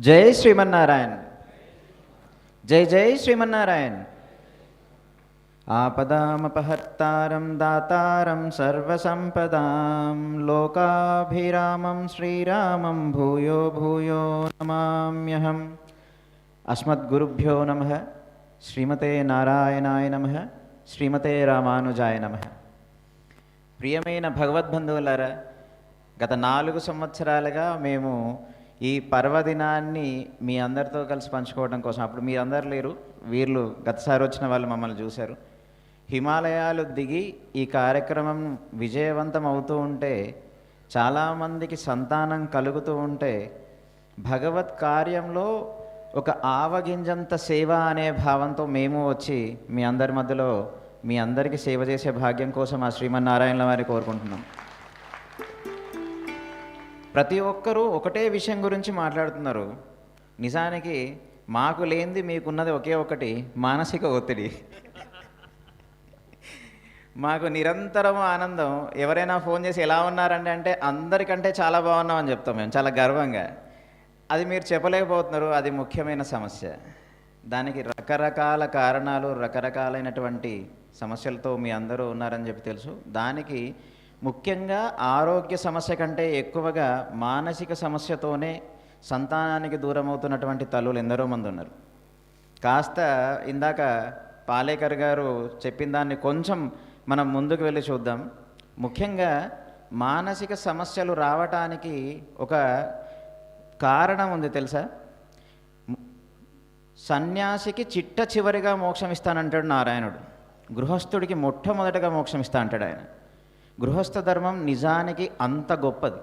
జై శ్రీమన్నారాయణ జై జై శ్రీమన్నారాయణ ఆపదామపహర్తారం దాతారం సర్వసంపదాం లోకాభిరామం శ్రీరామం భూయో భూయో నమామ్యహం అస్మద్గురుభ్యో నమ శ్రీమతే నారాయణాయ నమ శ్రీమతే రామానుజాయ నమ ప్రియమైన భగవద్బంధువులారా గత నాలుగు సంవత్సరాలుగా మేము ఈ పర్వదినాన్ని మీ అందరితో కలిసి పంచుకోవడం కోసం. అప్పుడు మీరందరు లేరు. వీళ్ళు గతసారి వచ్చిన వాళ్ళు మమ్మల్ని చూశారు. హిమాలయాలు దిగి ఈ కార్యక్రమం విజయవంతం అవుతూ ఉంటే చాలామందికి సంతానం కలుగుతూ ఉంటే భగవత్ కార్యంలో ఒక ఆవగింజంత సేవ అనే భావంతో మేము వచ్చి మీ అందరి మధ్యలో మీ అందరికీ సేవ చేసే భాగ్యం కోసం ఆ శ్రీమన్నారాయణ వారిని కోరుకుంటున్నాం. ప్రతి ఒక్కరూ ఒకటే విషయం గురించి మాట్లాడుతున్నారు. నిజానికి మాకు లేనిది మీకున్నది ఒకే ఒకటి మానసిక ఒత్తిడి. మాకు నిరంతరం ఆనందం ఎవరైనా ఫోన్ చేసి ఎలా ఉన్నారండి అంటే అందరికంటే చాలా బాగున్నామని చెప్తాం మేము చాలా గర్వంగా. అది మీరు చెప్పలేకపోతున్నారు అది ముఖ్యమైన సమస్య. దానికి రకరకాల కారణాలు రకరకాలైనటువంటి సమస్యలతో మీ అందరూ ఉన్నారని చెప్పి తెలుసు. దానికి ముఖ్యంగా ఆరోగ్య సమస్య కంటే ఎక్కువగా మానసిక సమస్యతోనే సంతానానికి దూరం అవుతున్నటువంటి తల్లులు ఎందరో మంది ఉన్నారు. కాస్త ఇందాక పాలేకర్ గారు చెప్పిన దాన్ని కొంచెం మనం ముందుకు వెళ్ళి చూద్దాం. ముఖ్యంగా మానసిక సమస్యలు రావటానికి ఒక కారణం ఉంది తెలుసా? సన్యాసికి చిట్ట చివరిగా మోక్షం ఇస్తానంటాడు నారాయణుడు. గృహస్థుడికి మొట్టమొదటగా మోక్షం ఇస్తా అంటాడు ఆయన. గృహస్థ ధర్మం నిజానికి అంత గొప్పది.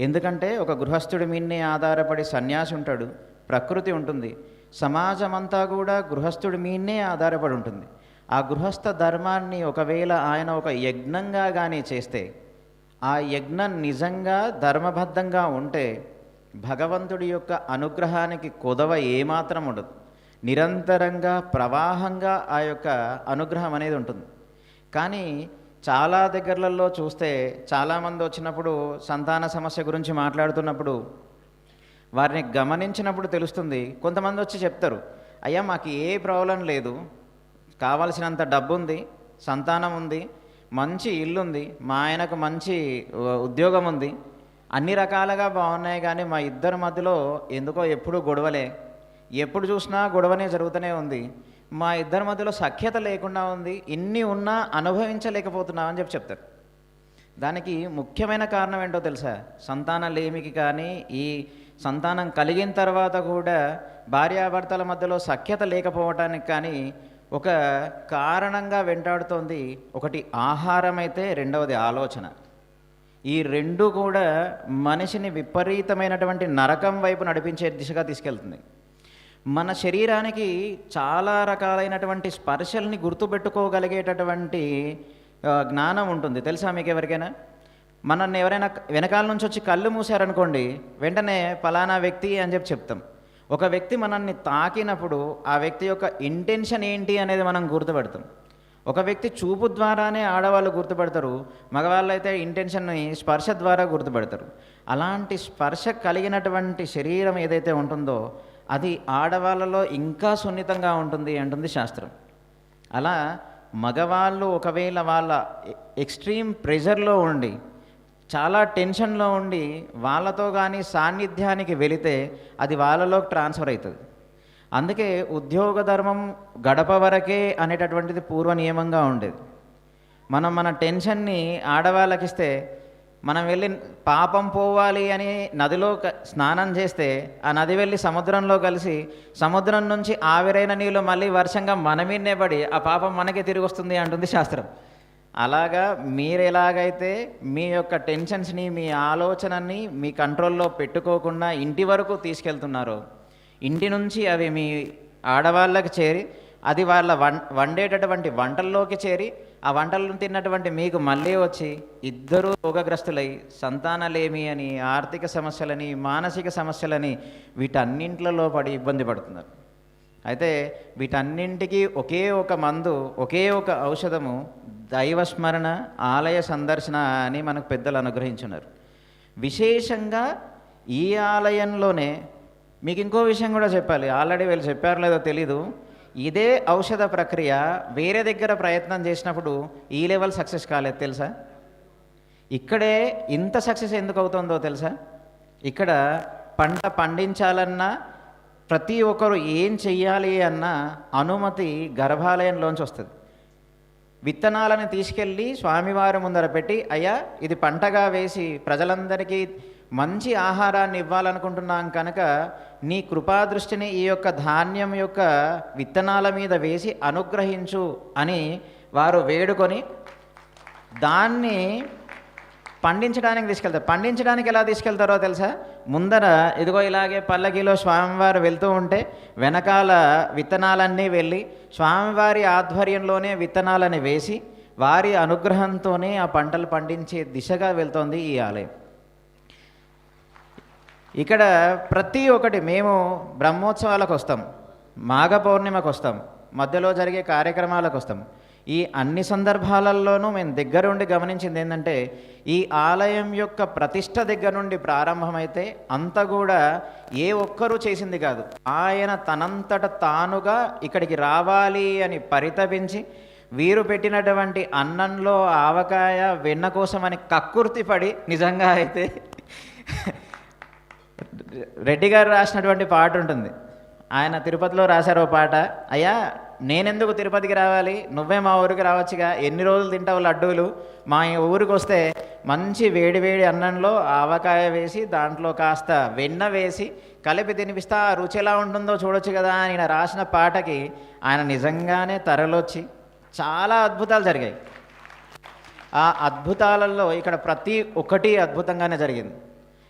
ఎందుకంటే ఒక గృహస్థుడి మీదనే ఆధారపడి సన్యాసి ఉంటాడు ప్రకృతి ఉంటుంది. సమాజం అంతా కూడా గృహస్థుడి మీదనే ఆధారపడి ఉంటుంది. ఆ గృహస్థ ధర్మాన్ని ఒకవేళ ఆయన ఒక యజ్ఞంగా కానీ చేస్తే ఆ యజ్ఞం నిజంగా ధర్మబద్ధంగా ఉంటే భగవంతుడి యొక్క అనుగ్రహానికి కొదవ ఏమాత్రం ఉండదు. నిరంతరంగా ప్రవాహంగా ఆ యొక్క అనుగ్రహం అనేది ఉంటుంది. కానీ చాలా దగ్గరలలో చూస్తే చాలామంది వచ్చినప్పుడు సంతాన సమస్య గురించి మాట్లాడుతున్నప్పుడు వారిని గమనించినప్పుడు తెలుస్తుంది. కొంతమంది వచ్చి చెప్తారు అయ్యా మాకు ఏ ప్రాబ్లం లేదు. కావలసినంత డబ్బు ఉంది సంతానం ఉంది మంచి ఇల్లు ఉంది మా ఆయనకు మంచి ఉద్యోగం ఉంది అన్ని రకాలుగా బాగున్నాయి కానీ మా ఇద్దరి మధ్యలో ఎందుకో ఎప్పుడూ గొడవలే. ఎప్పుడు చూసినా గొడవనే జరుగుతూనే ఉంది. మా ఇద్దరి మధ్యలో సఖ్యత లేకుండా ఉంది ఇన్ని ఉన్నా అనుభవించలేకపోతున్నామని చెప్పి చెప్తారు. దానికి ముఖ్యమైన కారణం ఏంటో తెలుసా? సంతాన లేమికి కానీ ఈ సంతానం కలిగిన తర్వాత కూడా భార్యాభర్తల మధ్యలో సఖ్యత లేకపోవటానికి కానీ ఒక కారణంగా వెంటాడుతోంది ఒకటి ఆహారం అయితే రెండవది ఆలోచన. ఈ రెండు కూడా మనిషిని విపరీతమైనటువంటి నరకం వైపు నడిపించే దిశగా తీసుకెళ్తుంది. మన శరీరానికి చాలా రకాలైనటువంటి స్పర్శల్ని గుర్తుపెట్టుకోగలిగేటటువంటి జ్ఞానం ఉంటుంది. తెలుసా మీకు ఎవరికైనా? మనల్ని ఎవరైనా వెనకాల నుంచి వచ్చి కళ్ళు మూసారనుకోండి వెంటనే పలానా వ్యక్తి అని చెప్పి చెప్తాం. ఒక వ్యక్తి మనల్ని తాకినప్పుడు ఆ వ్యక్తి యొక్క ఇంటెన్షన్ ఏంటి అనేది మనం గుర్తుపెడతాం. ఒక వ్యక్తి చూపు ద్వారానే ఆడవాళ్ళు గుర్తుపడతారు మగవాళ్ళు అయితే ఇంటెన్షన్ని స్పర్శ ద్వారా గుర్తుపడతారు. అలాంటి స్పర్శ కలిగినటువంటి శరీరం ఏదైతే ఉంటుందో అది ఆడవాళ్ళలో ఇంకా సున్నితంగా ఉంటుంది అంటుంది శాస్త్రం. అలా మగవాళ్ళు ఒకవేళ వాళ్ళ ఎక్స్ట్రీమ్ ప్రెషర్లో ఉండి చాలా టెన్షన్లో ఉండి వాళ్ళతో కానీ సాన్నిధ్యానికి వెళితే అది వాళ్ళలోకి ట్రాన్స్ఫర్ అవుతుంది అందుకే ఉద్యోగ ధర్మం గడప వరకే అనేటటువంటిది పూర్వ నియమంగా ఉండేది. మనం మన టెన్షన్ని ఆడవాళ్ళకిస్తే మనం వెళ్ళి పాపం పోవాలి అని నదిలో క- స్నానం చేస్తే ఆ నది వెళ్ళి సముద్రంలో కలిసి సముద్రం నుంచి ఆవిరైన నీళ్ళు మళ్ళీ వర్షంగా మన మీదనే పడి ఆ పాపం మనకే తిరిగి వస్తుంది అంటుంది శాస్త్రం. అలాగా మీరు ఎలాగైతే మీ యొక్క టెన్షన్స్ని మీ ఆలోచనని మీ కంట్రోల్లో పెట్టుకోకుండా ఇంటి వరకు తీసుకెళ్తున్నారో ఇంటి నుంచి అవి మీ ఆడవాళ్ళకి చేరి అది వాళ్ళ వం వండేటటువంటి వంటల్లోకి చేరి ఆ వంటలను తిన్నటువంటి మీకు మళ్ళీ వచ్చి ఇద్దరూ రోగగ్రస్తులై సంతానలేమి అని ఆర్థిక సమస్యలని మానసిక సమస్యలని వీటన్నింటిలో పడి ఇబ్బంది పడుతున్నారు. అయితే వీటన్నింటికి ఒకే ఒక మందు ఒకే ఒక ఔషధము దైవస్మరణ ఆలయ సందర్శన అని మనకు పెద్దలు అనుగ్రహించున్నారు. విశేషంగా ఈ ఆలయంలోనే మీకు ఇంకో విషయం కూడా చెప్పాలి. ఆల్రెడీ వీళ్ళు చెప్పారో లేదో తెలీదు. ఇదే ఔషధ ప్రక్రియ వేరే దగ్గర ప్రయత్నం చేసినప్పుడు ఈ లెవెల్ సక్సెస్ కాలేదు తెలుసా? ఇక్కడే ఇంత సక్సెస్ ఎందుకు అవుతుందో తెలుసా? ఇక్కడ పంట పండించాలన్నా ప్రతి ఒక్కరు ఏం చెయ్యాలి అన్న అనుమతి గర్భాలయంలోంచి వస్తుంది. విత్తనాలను తీసుకెళ్ళి స్వామివారి ముందర పెట్టి అయ్యా ఇది పంటగా వేసి ప్రజలందరికీ మంచి ఆహారాన్ని ఇవ్వాలనుకుంటున్నాం కనుక నీ కృపాదృష్టిని ఈ యొక్క ధాన్యం యొక్క విత్తనాల మీద వేసి అనుగ్రహించు అని వారు వేడుకొని దాన్ని పండించడానికి తీసుకెళ్తారు. పండించడానికి ఎలా తీసుకెళ్తారో తెలుసా? ముందర ఇదిగో ఇలాగే పల్లకిలో స్వామివారు వెళ్తూ ఉంటే వెనకాల విత్తనాలన్నీ వెళ్ళి స్వామివారి ఆధ్వర్యంలోనే విత్తనాలని వేసి వారి అనుగ్రహంతోనే ఆ పంటలు పండించే దిశగా వెళ్తోంది ఈ ఆలయం. ఇక్కడ ప్రతి ఒక్కటి మేము బ్రహ్మోత్సవాలకు వస్తాం మాఘ పౌర్ణిమకు వస్తాం మధ్యలో జరిగే కార్యక్రమాలకు వస్తాం. ఈ అన్ని సందర్భాలలోనూ మేము దగ్గరుండి గమనించింది ఏంటంటే ఈ ఆలయం యొక్క ప్రతిష్ట దగ్గర నుండి ప్రారంభమైతే అంత కూడా ఏ ఒక్కరూ చేసింది కాదు. ఆయన తనంతట తానుగా ఇక్కడికి రావాలి అని పరితపించి వీరు పెట్టినటువంటి అన్నంలో ఆవకాయ వెన్న అని కక్కుర్తి పడి నిజంగా అయితే రెడ్డి గారు రాసినటువంటి పాట ఉంటుంది. ఆయన తిరుపతిలో రాశారు ఓ పాట. అయ్యా నేనెందుకు తిరుపతికి రావాలి? నువ్వే మా ఊరికి రావచ్చుగా. ఎన్ని రోజులు తింటావు లడ్డూలు? మా ఊరికి వస్తే మంచి వేడి వేడి అన్నంలో ఆవకాయ వేసి దాంట్లో కాస్త వెన్న వేసి కలిపి తినిపిస్తా ఆ రుచి ఎలా ఉంటుందో చూడొచ్చు కదా అని ఆయన రాసిన పాటకి ఆయన నిజంగానే తరలొచ్చి చాలా అద్భుతాలు జరిగాయి. ఆ అద్భుతాలలో ఇక్కడ ప్రతి ఒక్కటి అద్భుతంగానే జరిగింది.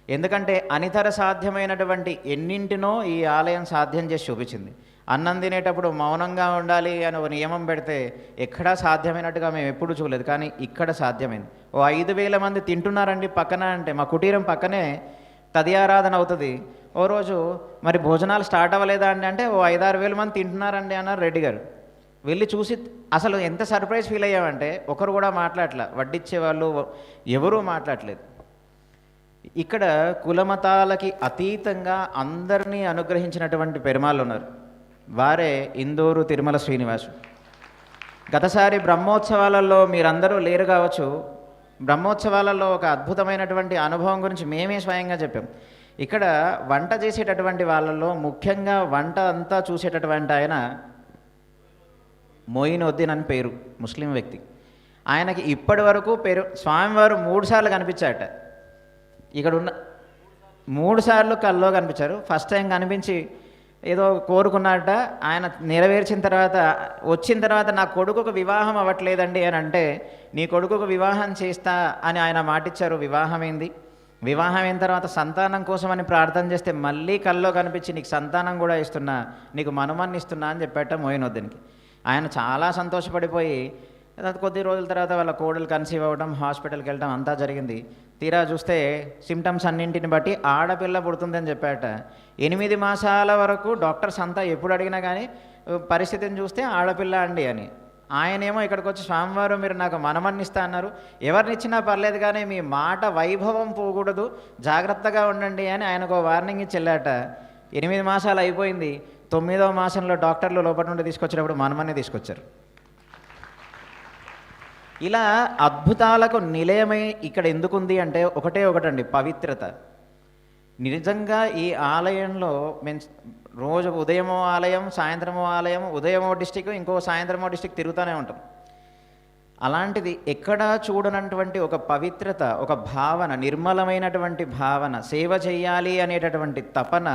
ఎందుకంటే అనితర సాధ్యమైనటువంటి ఎన్నింటినో ఈ ఆలయం సాధ్యం చేసి చూపించింది. అన్నం తినేటప్పుడు మౌనంగా ఉండాలి అని ఒక నియమం పెడితే ఎక్కడా సాధ్యమైనట్టుగా మేము ఎప్పుడు చూడలేదు కానీ ఇక్కడ సాధ్యమైంది. ఓ ఐదు వేల మంది తింటున్నారండి పక్కన అంటే మా కుటీరం పక్కనే తదియారాధన అవుతుంది. ఓ రోజు మరి భోజనాలు స్టార్ట్ అవ్వలేదా అండి అంటే ఓ ఐదారు వేల మంది తింటున్నారండి అన్నారు రెడ్డి గారు. వెళ్ళి చూసి అసలు ఎంత సర్ప్రైజ్ ఫీల్ అయ్యామంటే ఒకరు కూడా మాట్లాడలే వడ్డిచ్చే వాళ్ళు ఎవరూ మాట్లాడలేదు. ఇక్కడ కులమతాలకి అతీతంగా అందరినీ అనుగ్రహించినటువంటి పెరుమాళ్ళు ఉన్నారు వారే ఇందూరు తిరుమల శ్రీనివాసు గతసారి బ్రహ్మోత్సవాలలో మీరందరూ లేరు కావచ్చు. బ్రహ్మోత్సవాలలో ఒక అద్భుతమైనటువంటి అనుభవం గురించి మేమే స్వయంగా చెప్పాం. ఇక్కడ వంట చేసేటటువంటి వాళ్ళలో ముఖ్యంగా వంట అంతా చూసేటటువంటి ఆయన మోయినుద్దీన్ అని పేరు ముస్లిం వ్యక్తి. ఆయనకి ఇప్పటి వరకు పేరు స్వామివారు మూడు సార్లు కనిపించాట ఇక్కడ ఉన్న మూడు సార్లు కల్లో కనిపించారు. ఫస్ట్ టైం కనిపించి ఏదో కోరుకున్నట్ట ఆయన నెరవేర్చిన తర్వాత వచ్చిన తర్వాత నా కొడుకుకు వివాహం అవ్వట్లేదండి అని అంటే నీ కొడుకుకు వివాహం చేస్తా అని ఆయన మాటిచ్చారు. వివాహం ఏంది? వివాహం అయిన తర్వాత సంతానం కోసమని ప్రార్థన చేస్తే మళ్ళీ కల్లో కనిపించి నీకు సంతానం కూడా ఇస్తున్నా నీకు మనుమాన్ని ఇస్తున్నా అని చెప్పాట మోయినొద్దనికి ఆయన చాలా సంతోషపడిపోయి తర్వాత కొద్ది రోజుల తర్వాత వాళ్ళ కోడలు కన్సీవ్ అవ్వడం హాస్పిటల్కి వెళ్ళడం అంతా జరిగింది. తీరా చూస్తే సిమ్టమ్స్ అన్నింటిని బట్టి ఆడపిల్ల పుడుతుందని చెప్పాట. ఎనిమిది మాసాల వరకు డాక్టర్స్ అంతా ఎప్పుడు అడిగినా కానీ పరిస్థితిని చూస్తే ఆడపిల్ల అండి అని. ఆయనేమో ఇక్కడికి వచ్చి స్వామివారు మీరు నాకు మనమన్నిస్తా అన్నారు. ఎవరినిచ్చినా పర్లేదు కానీ మీ మాట వైభవం పోకూడదు. జాగ్రత్తగా ఉండండి అని ఆయనకు వార్నింగ్ ఇచ్చి వెళ్ళాట. ఎనిమిది మాసాలు అయిపోయింది. తొమ్మిదవ మాసంలో డాక్టర్లు లోపల నుండి తీసుకొచ్చేటప్పుడు మనమనే తీసుకొచ్చారు. ఇలా అద్భుతాలకు నిలయమై ఇక్కడ ఎందుకుంది అంటే ఒకటే ఒకటండి పవిత్రత. నిజంగా ఈ ఆలయంలో మేము రోజు ఉదయమో ఆలయం సాయంత్రమో ఆలయం ఉదయమో డిస్టిక్ ఇంకో సాయంత్రమో డిస్టిక్ తిరుగుతూనే ఉంటాం. అలాంటిది ఎక్కడా చూడనటువంటి ఒక పవిత్రత ఒక భావన నిర్మలమైనటువంటి భావన సేవ చేయాలి అనేటటువంటి తపన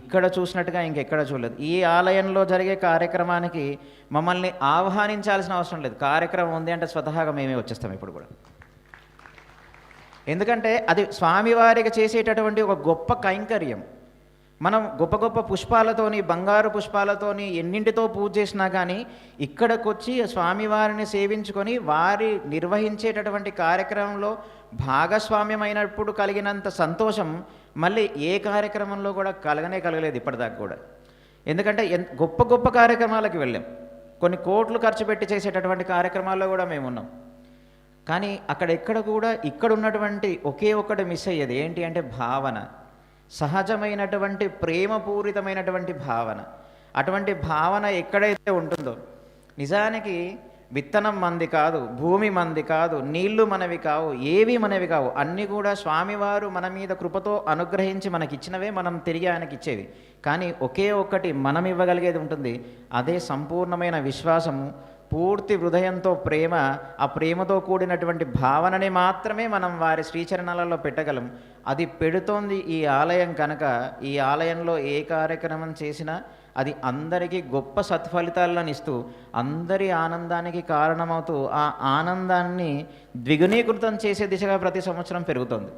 ఇక్కడ చూసినట్టుగా ఇంకెక్కడ చూడలేదు. ఈ ఆలయంలో జరిగే కార్యక్రమానికి మమ్మల్ని ఆహ్వానించాల్సిన అవసరం లేదు. కార్యక్రమం ఉంది అంటే స్వతహాగా మేమే వచ్చేస్తాం ఇప్పుడు కూడా. ఎందుకంటే అది స్వామివారికి చేసేటటువంటి ఒక గొప్ప కైంకర్యం. మనం గొప్ప గొప్ప పుష్పాలతోని బంగారు పుష్పాలతోని ఎన్నింటితో పూజ చేసినా కానీ ఇక్కడికి వచ్చి స్వామివారిని సేవించుకొని వారి నిర్వహించేటటువంటి కార్యక్రమంలో భాగస్వామ్యమైనప్పుడు కలిగినంత సంతోషం మళ్ళీ ఏ కార్యక్రమంలో కూడా కలగనే కలగలేదు ఇప్పటిదాకా కూడా. ఎందుకంటే ఎంత గొప్ప గొప్ప కార్యక్రమాలకు వెళ్ళాం. కొన్ని కోట్లు ఖర్చు పెట్టి చేసేటటువంటి కార్యక్రమాల్లో కూడా మేము ఉన్నాం. కానీ అక్కడ ఎక్కడ కూడా ఇక్కడ ఉన్నటువంటి ఒకే ఒక్కటి మిస్ అయ్యేది ఏంటి అంటే భావన. సహజమైనటువంటి ప్రేమపూరితమైనటువంటి భావన. అటువంటి భావన ఎక్కడైతే ఉంటుందో నిజానికి విత్తనం మంది కాదు భూమి మంది కాదు నీళ్ళు మనవి కావు ఏవి మనవి కావు అన్నీ కూడా స్వామివారు మన మీద కృపతో అనుగ్రహించి మనకిచ్చినవే మనం తిరిగి ఆయనకి ఇచ్చేవి కానీ ఒకే ఒక్కటి మనం ఇవ్వగలిగేది ఉంటుంది అదే సంపూర్ణమైన విశ్వాసము పూర్తి హృదయంతో ప్రేమ ఆ ప్రేమతో కూడినటువంటి భావనని మాత్రమే మనం వారి శ్రీచరణాలలో పెట్టగలం. అది పెడుతోంది ఈ ఆలయం కనుక ఈ ఆలయంలో ఏ కార్యక్రమం చేసినా అది అందరికీ గొప్ప సత్ఫలితాలను ఇస్తూ అందరి ఆనందానికి కారణమవుతూ ఆ ఆనందాన్ని ద్విగుణీకృతం చేసే దిశగా ప్రతి సంవత్సరం పెరుగుతుంది.